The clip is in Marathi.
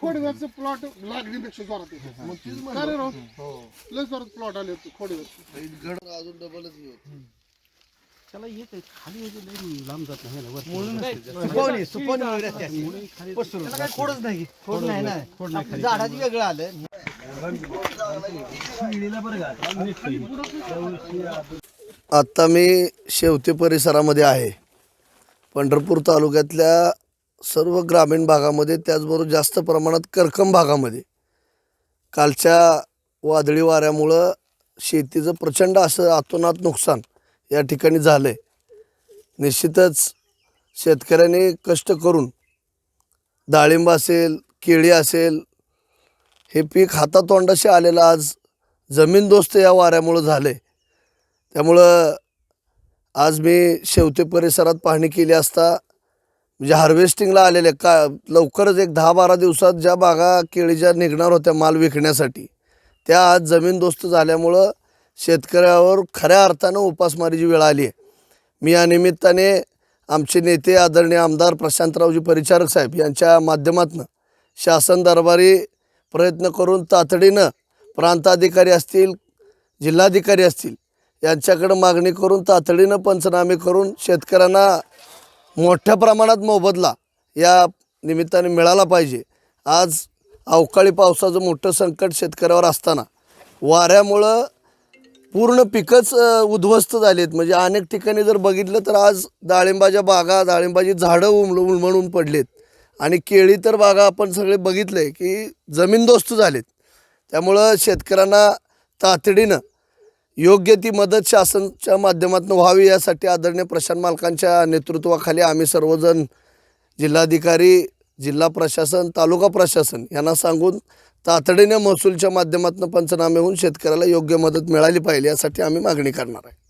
खोडव्याचं प्लॉट लागणीपेक्षा जोरात येतो. का रे राव? लय जोरात प्लॉट आले होते खोडव्याचे. अजून डबलच घेऊ त्याला येत आहे खाली येते लई लांब जात नाही ना वर. वगैरे असते. त्याला काय खोडच नाही. खोड नाही ना. झाडाची वेगळं आलं. आता मी शेवते परिसरामध्ये आहे. पंढरपूर तालुक्यातल्या सर्व ग्रामीण भागामध्ये त्याचबरोबर जास्त प्रमाणात करकम भागामध्ये. कालच्या वादळी वाऱ्यामुळं शेतीचं प्रचंड असं अतोनात नुकसान या ठिकाणी झालं आहे निश्चितच शेतकऱ्यांनी कष्ट करून डाळिंब असेल केळी असेल हे पीक हातातोंडाशी आलेलं आज जमीनदोस्त या वाऱ्यामुळं झालं आहे त्यामुळं आज मी शेवते परिसरात पाहणी केली असता म्हणजे हार्वेस्टिंगला आलेल्या का लवकरच एक दहा बारा दिवसात ज्या बागा केळीच्या निघणार होत्या माल विकण्यासाठी त्या आज जमीनदोस्त झाल्यामुळं शेतकऱ्यावर खऱ्या अर्थानं उपासमारीची वेळ आली आहे. मी या निमित्ताने आमचे नेते आदरणीय आमदार प्रशांतरावजी परिचारक साहेब यांच्या माध्यमातून शासन दरबारी प्रयत्न करून तातडीनं प्रांताधिकारी असतील जिल्हाधिकारी असतील यांच्याकडं मागणी करून तातडीनं पंचनामे करून शेतकऱ्यांना मोठ्या प्रमाणात मोबदला या निमित्ताने मिळाला पाहिजे. आज अवकाळी पावसाचं मोठं संकट शेतकऱ्यावर असताना वाऱ्यामुळं पूर्ण पिकंच उद्ध्वस्त झालेत. म्हणजे अनेक ठिकाणी जर बघितलं तर आज डाळिंबाच्या बागा डाळिंबाची झाडं उमल उलमळून पडलेत. आणि केळी तर बागा आपण सगळे बघितले की जमीनदोस्त झालेत. त्यामुळं शेतकऱ्यांना तातडीनं योग्य ती मदत शासनच्या माध्यमातून व्हावी यासाठी आदरणीय प्रशांत मालकांच्या नेतृत्वाखाली आम्ही सर्वजण जिल्हाधिकारी जिल्हा प्रशासन तालुका प्रशासन यांना सांगून तातडीने महसूलच्या माध्यमातून पंचनामे होऊन शेतकऱ्याला योग्य मदत मिळाली पाहिजे यासाठी आम्ही मागणी करणार आहे.